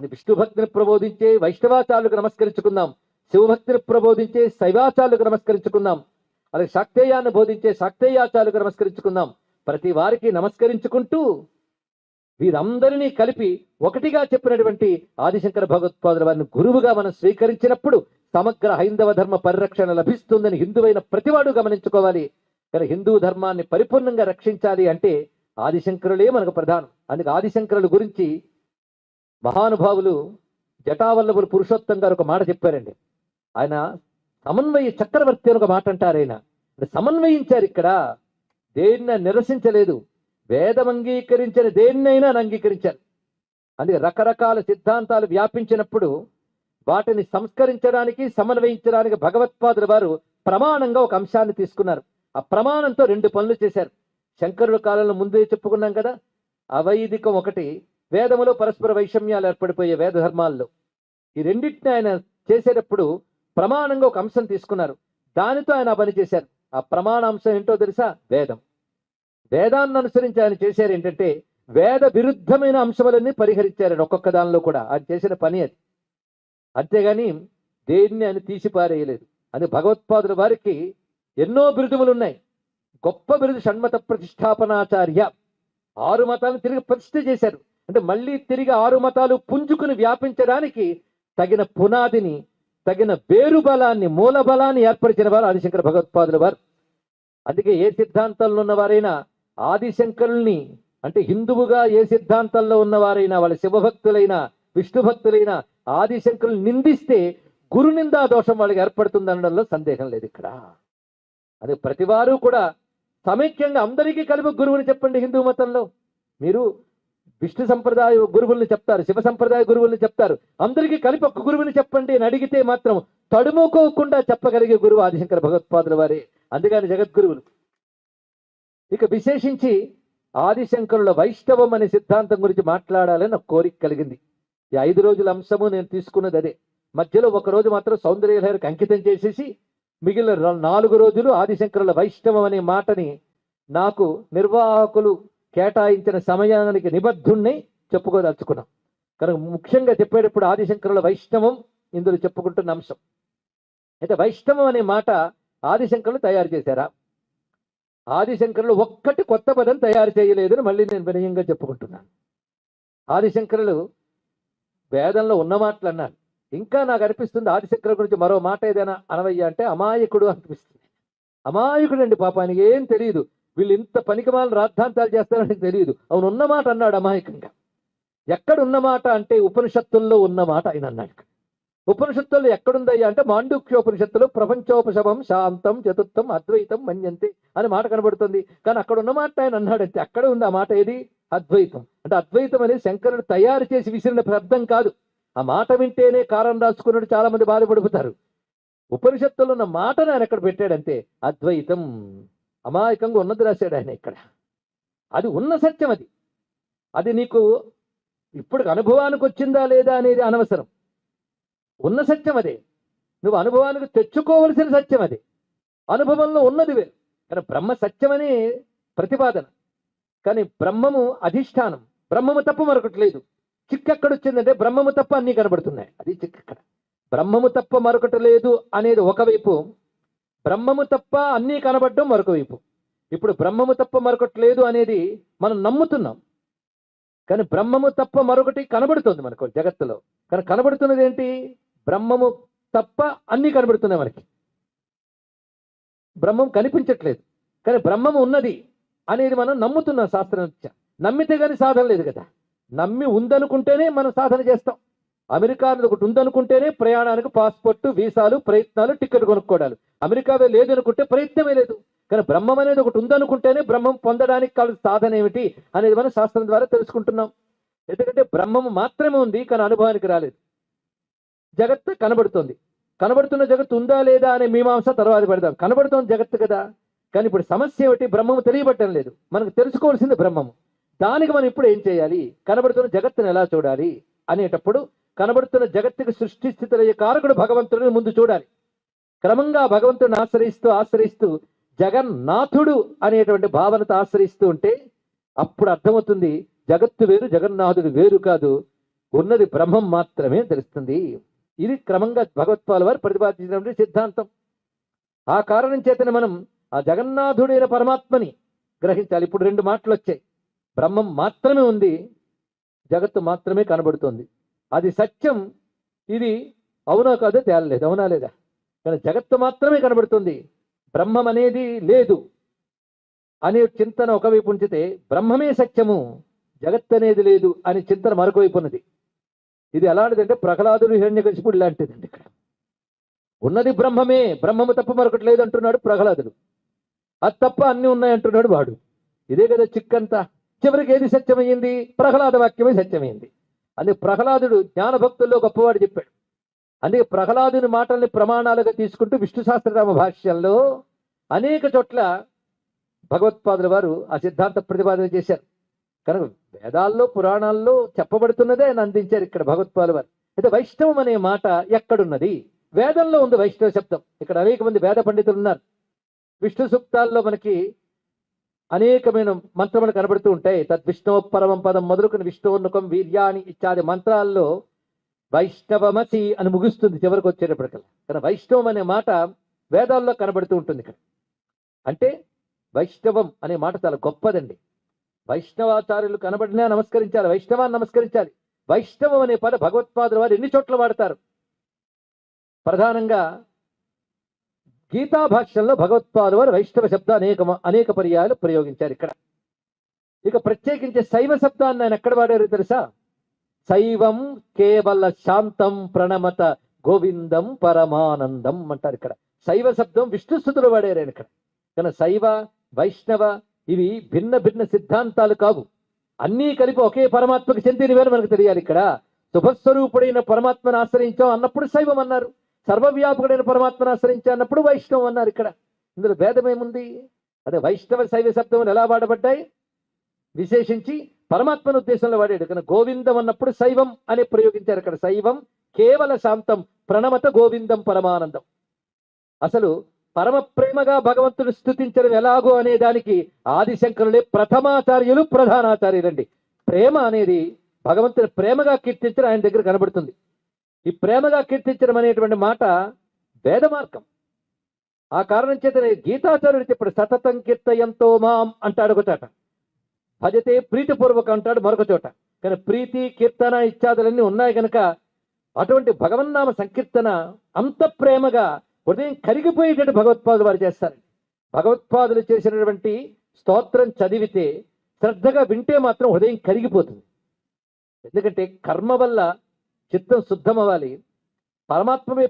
అని విష్ణుభక్తిని ప్రబోధించే వైష్ణవాచార్యులకు నమస్కరించుకుందాం. శివభక్తిని ప్రబోధించే శైవాచార్యులకు నమస్కరించుకుందాం. అలాగే శాక్తేయాన్ని బోధించే శాక్తేయాచార్యులకు నమస్కరించుకుందాం. ప్రతి వారికి నమస్కరించుకుంటూ వీరందరినీ కలిపి ఒకటిగా చెప్పినటువంటి ఆదిశంకర భగవత్పాదుల వారిని గురువుగా మనం స్వీకరించినప్పుడు సమగ్ర హైందవ ధర్మ పరిరక్షణ లభిస్తుందని హిందువైన ప్రతివాడు గమనించుకోవాలి. కానీ హిందూ ధర్మాన్ని పరిపూర్ణంగా రక్షించాలి అంటే ఆదిశంకరులే మనకు ప్రధానం. అందుకే ఆదిశంకరుల గురించి మహానుభావులు జటావల్లభులు పురుషోత్తం గారు ఒక మాట చెప్పారండి. ఆయన సమన్వయ చక్రవర్తి అని ఒక మాట అంటారు ఆయన. సమన్వయించారు ఇక్కడ. దేన్ని నిరసించలేదు. వేదం అంగీకరించిన దేన్నైనా అంగీకరించారు. అందుకే రకరకాల సిద్ధాంతాలు వ్యాపించినప్పుడు వాటిని సంస్కరించడానికి సమన్వయించడానికి భగవత్పాదుల వారు ప్రమాణంగా ఒక అంశాన్ని తీసుకున్నారు. ఆ ప్రమాణంతో రెండు పనులు చేశారు. శంకరుల కాలంలో ముందే చెప్పుకున్నాం కదా అవైదికం ఒకటి వేదములో పరస్పర వైషమ్యాలు ఏర్పడిపోయే వేద ధర్మాల్లో. ఈ రెండింటిని ఆయన చేసేటప్పుడు ప్రమాణంగా ఒక అంశం తీసుకున్నారు. దానితో ఆయన ఆ పని చేశారు. ఆ ప్రమాణ అంశం ఏంటో తెలుసా? వేదం. వేదాన్ని అనుసరించి ఆయన చేశారు ఏంటంటే వేద విరుద్ధమైన అంశములన్నీ పరిహరించారు ఒక్కొక్క దానిలో కూడా. ఆయన చేసిన పని అది. అంతేగాని దేన్ని ఆయన తీసిపారేయలేదు. అని అది భగవత్పాదుల వారికి ఎన్నో బిరుదుములు ఉన్నాయి. గొప్ప బిరుదు షణ్మత ప్రతిష్టాపనాచార్య. ఆరు మతాలను తిరిగి ప్రతిష్ఠ చేశారు. అంటే మళ్ళీ తిరిగి ఆరు మతాలు పుంజుకుని వ్యాపించడానికి తగిన పునాదిని తగిన వేరు బలాన్ని మూల బలాన్ని ఏర్పరిచిన వారు ఆదిశంకర భగవత్పాదుల వారు. అందుకే ఏ సిద్ధాంతంలో ఉన్నవారైనా ఆదిశంకరుల్ని అంటే హిందువుగా ఏ సిద్ధాంతంలో ఉన్నవారైనా వాళ్ళ శివభక్తులైనా విష్ణు భక్తులైనా ఆదిశంకరులు నిందిస్తే గురు నిందా దోషం వాళ్ళకి ఏర్పడుతుంది అనడంలో సందేహం లేదు ఇక్కడ. అది ప్రతివారు కూడా సమైక్యంగా అందరికీ కలిపి గురువుని చెప్పండి హిందూ మతంలో. మీరు విష్ణు సంప్రదాయ గురువుల్ని చెప్తారు శివ సంప్రదాయ గురువుల్ని చెప్తారు. అందరికీ కలిపి ఒక్క గురువుని చెప్పండి అని అడిగితే మాత్రం తడుముకోకుండా చెప్పగలిగే గురువు ఆదిశంకర భగవత్పాదుల వారే. అందుకని జగద్గురువులు. ఇక విశేషించి ఆదిశంకరుల వైష్ణవం అనే సిద్ధాంతం గురించి మాట్లాడాలని నాకు కోరిక కలిగింది. ఈ ఐదు రోజుల అంశము నేను తీసుకున్నది అదే. మధ్యలో ఒక రోజు మాత్రం సౌందర్యలహరికి అంకితం చేసేసి మిగిలిన నాలుగు రోజులు ఆదిశంకరుల వైష్ణవం అనే మాటని నాకు నిర్వాహకులు కేటాయించిన సమయానికి నిబద్ధుణ్ణి చెప్పుకోదలుచుకున్నాం. కనుక ముఖ్యంగా చెప్పేటప్పుడు ఆదిశంకరుల వైష్ణవం ఇందులో చెప్పుకుంటున్న అంశం. అయితే వైష్ణవం అనే మాట ఆదిశంకరులు తయారు చేశారా? ఆదిశంకరులు ఒక్కటి కొత్త పదం తయారు చేయలేదని మళ్ళీ నేను వినయంగా చెప్పుకుంటున్నాను. ఆదిశంకరులు వేదంలో ఉన్న మాటలు అన్నాను ఇంకా నాకు అనిపిస్తుంది ఆదిశంకరుల గురించి మరో మాట ఏదైనా అనవయ్య అంటే అమాయకుడు అనిపిస్తుంది. అమాయకుడు అండి పాప ఏం తెలియదు వీళ్ళు ఇంత పనికిమాలను రాద్ధాంతాలు చేస్తారని తెలియదు. అవును ఉన్నమాట అన్నాడు అమాయకంగా. ఎక్కడ ఉన్నమాట అంటే ఉపనిషత్తుల్లో ఉన్న మాట ఆయన అన్నాడు. ఉపనిషత్తుల్లో ఎక్కడుందయ్యా అంటే మాండుక్యోపనిషత్తులో ప్రపంచోపశమం శాంతం చతుర్థం అద్వైతం మన్యంతే అని మాట కనబడుతుంది. కానీ అక్కడ ఉన్న మాట ఆయన అన్నాడంటే అక్కడ ఉంది ఆ మాట ఏది? అద్వైతం. అంటే అద్వైతం అనేది శంకరుడు తయారు చేసి విసిరిన శబ్దం కాదు. ఆ మాట వింటేనే కారం రాసుకున్నట్టు చాలా మంది బాధపడిపోతారు. ఉపనిషత్తులో ఉన్న మాటను ఆయన ఎక్కడ పెట్టాడంతే అద్వైతం. అమాయకంగా ఉన్నది రాశాడు ఆయన ఇక్కడ. అది ఉన్న సత్యం అది. అది నీకు ఇప్పుడు అనుభవానికి వచ్చిందా లేదా అనేది అనవసరం. ఉన్న సత్యం అదే. నువ్వు అనుభవానికి తెచ్చుకోవలసిన సత్యం అది. అనుభవంలో ఉన్నది వేరు. కానీ బ్రహ్మ సత్యమని ప్రతిపాదన. కానీ బ్రహ్మము అధిష్టానం. బ్రహ్మము తప్ప మరొకటి లేదు. చిక్కెక్కడ వచ్చిందంటే బ్రహ్మము తప్ప అన్నీ కనబడుతున్నాయి. అది చిక్కెక్కడ. బ్రహ్మము తప్ప మరొకటి లేదు అనేది ఒకవైపు బ్రహ్మము తప్ప అన్నీ కనబడడం మరొక వైపు. ఇప్పుడు బ్రహ్మము తప్ప మరొకటి లేదు అనేది మనం నమ్ముతున్నాం. కానీ బ్రహ్మము తప్ప మరొకటి కనబడుతుంది మనకు జగత్తులో. కానీ కనబడుతున్నది ఏంటి? బ్రహ్మము తప్ప అన్నీ కనబడుతున్నాయి మనకి. బ్రహ్మం కనిపించట్లేదు. కానీ బ్రహ్మము ఉన్నది అనేది మనం నమ్ముతున్నాం శాస్త్రరీత్యా. నమ్మితే కానీ సాధన లేదు కదా. నమ్మి ఉందనుకుంటేనే మనం సాధన చేస్తాం. అమెరికా అనేది ఒకటి ఉందనుకుంటేనే ప్రయాణానికి పాస్పోర్ట్ వీసాలు ప్రయత్నాలు టికెట్ కొనుక్కోవడాలు. అమెరికావే లేదనుకుంటే ప్రయత్నమే లేదు. కానీ బ్రహ్మం అనేది ఒకటి ఉందనుకుంటేనే బ్రహ్మం పొందడానికి కావాల్సిన సాధన ఏమిటి అనేది మనం శాస్త్రం ద్వారా తెలుసుకుంటున్నాం. ఎందుకంటే బ్రహ్మము మాత్రమే ఉంది కానీ అనుభవానికి రాలేదు. జగత్తు కనబడుతుంది. కనబడుతున్న జగత్తు ఉందా లేదా అనే మీమాంస తర్వాత పెడదాం. కనబడుతోంది జగత్తు కదా. కానీ ఇప్పుడు సమస్య ఏమిటి? బ్రహ్మము తెలియబట్టడం లేదు. మనకు తెలుసుకోవాల్సింది బ్రహ్మము. దానికి మనం ఇప్పుడు ఏం చేయాలి? కనబడుతున్న జగత్తును ఎలా చూడాలి? అనేటప్పుడు కనబడుతున్న జగత్తుకు సృష్టి స్థితులయ్యే కారకుడు భగవంతుడిని ముందు చూడాలి. క్రమంగా భగవంతుడిని ఆశ్రయిస్తూ ఆశ్రయిస్తూ జగన్నాథుడు అనేటువంటి భావనతో ఆశ్రయిస్తూ ఉంటే అప్పుడు అర్థమవుతుంది జగత్తు వేరు జగన్నాథుడు వేరు కాదు. ఉన్నది బ్రహ్మం మాత్రమే తెలుస్తుంది. ఇది క్రమంగా భగవత్పాల వారు ప్రతిపాదించినటువంటి సిద్ధాంతం. ఆ కారణం చేతనే మనం ఆ జగన్నాథుడైన పరమాత్మని గ్రహించాలి. ఇప్పుడు రెండు మాటలు వచ్చాయి బ్రహ్మం మాత్రమే ఉంది జగత్తు మాత్రమే కనబడుతుంది. అది సత్యం. ఇది అవునా కాదో తేలలేదు. అవునా లేదా? కానీ జగత్తు మాత్రమే కనబడుతుంది. బ్రహ్మం అనేది లేదు. అనే చింతన ఒకవైపు ఉంచితే బ్రహ్మమే సత్యము జగత్ అనేది లేదు అని చింతన మరొక వైపు ఉన్నది. ఇది ఎలాంటిదంటే ప్రహ్లాదుడు హిరణ్యకశిపుడు లాంటిదండి ఇక్కడ. ఉన్నది బ్రహ్మమే. బ్రహ్మము తప్ప మరొకటి లేదు అంటున్నాడు ప్రహ్లాదుడు. అది తప్ప అన్ని ఉన్నాయి అంటున్నాడు వాడు. ఇదే కదా చిక్కంతా. చివరికి ఏది సత్యమైంది ప్రహ్లాద వాక్యమే సత్యమైంది అందుకే ప్రహ్లాదుడు జ్ఞానభక్తుల్లో గొప్పవాడు చెప్పాడు. అందుకే ప్రహ్లాదుని మాటల్ని ప్రమాణాలుగా తీసుకుంటూ విష్ణు సహస్రనామ భాష్యంలో అనేక చోట్ల భగవత్పాదుల వారు ఆ సిద్ధాంత ప్రతిపాదన చేశారు. కనుక వేదాల్లో పురాణాల్లో చెప్పబడుతున్నదే ఆయన అందించారు ఇక్కడ భగవత్పాదుల వారు. అయితే వైష్ణవం అనే మాట ఎక్కడున్నది? వేదంలో ఉంది వైష్ణవ శబ్దం. ఇక్కడ అనేక మంది వేద పండితులు ఉన్నారు. విష్ణు సూక్తాల్లో మనకి అనేకమైన మంత్రములు కనబడుతూ ఉంటాయి. తద్విష్ణవ పరమం పదం మొదలుకుని విష్ణువున్నకం వీర్యాని ఇత్యాది మంత్రాల్లో వైష్ణవమసి అని ముగుస్తుంది చివరికి వచ్చేటప్పటికల్లా. కానీ వైష్ణవం అనే మాట వేదాల్లో కనబడుతూ ఉంటుంది ఇక్కడ. అంటే వైష్ణవం అనే మాట చాలా గొప్పదండి. వైష్ణవాచార్యులు కనబడినా నమస్కరించాలి వైష్ణవాన్ని నమస్కరించాలి. వైష్ణవం అనే పద భగవత్పాదుల వారు ఎన్ని చోట్ల వాడతారు? ప్రధానంగా గీతా భాష్యంలో భగవత్పాదుల వారు వైష్ణవ శబ్ద అనేక అనేక పర్యాలు ప్రయోగించారు ఇక్కడ. ఇక ప్రత్యేకించి శైవ శబ్దాన్ని ఆయన ఎక్కడ వాడారు తెలుసా? శైవం కేవల శాంతం ప్రణమత గోవిందం పరమానందం అంటారు ఇక్కడ. శైవ శబ్దం విష్ణుస్థుతులు వాడారు ఆయన ఇక్కడ. కానీ శైవ వైష్ణవ ఇవి భిన్న భిన్న సిద్ధాంతాలు కావు. అన్నీ కలిపి ఒకే పరమాత్మకు చెందినవని మనకు తెలియాలి ఇక్కడ. శుభస్వరూపుడైన పరమాత్మను ఆశ్రయించాం అన్నప్పుడు శైవం అన్నారు. సర్వవ్యాపకుడైన పరమాత్మను ఆశ్రయించా అన్నప్పుడు వైష్ణవం అన్నారు ఇక్కడ. ఇందులో భేదం ఏముంది? అదే వైష్ణవ శైవ శబ్దములు ఎలా వాడబడ్డాయి? విశేషించి పరమాత్మను ఉద్దేశంలో వాడాడు. కానీ గోవిందం అన్నప్పుడు శైవం అని ప్రయోగించారు ఇక్కడ శైవం కేవల శాంతం ప్రణమత గోవిందం పరమానందం. అసలు పరమ ప్రేమగా భగవంతుడు స్థుతించడం ఎలాగో అనే దానికి ఆదిశంకరులే ప్రథమాచార్యులు ప్రధానాచార్యులండి. ప్రేమ అనేది భగవంతుని ప్రేమగా కీర్తించడం ఆయన దగ్గర కనబడుతుంది. ఈ ప్రేమగా కీర్తించడం అనేటువంటి మాట వేద మార్గం ఆ కారణం చేత గీతాచార్యుడు చెప్పాడు సతతం కీర్తయంతో మాం అంటాడు ఒక చోట. భజతే ప్రీతిపూర్వక అంటాడు మరొక చోట. కానీ ప్రీతి కీర్తన ఇత్యాదులన్నీ ఉన్నాయి కనుక అటువంటి భగవన్నామ సంకీర్తన అంత ప్రేమగా హృదయం కరిగిపోయేటట్టు భగవత్పాదులు వారు చేస్తారు. భగవత్పాదులు చేసినటువంటి స్తోత్రం చదివితే శ్రద్ధగా వింటే మాత్రం హృదయం కరిగిపోతుంది. ఎందుకంటే కర్మ వల్ల చిత్తం శుద్ధం అవ్వాలి పరమాత్మమే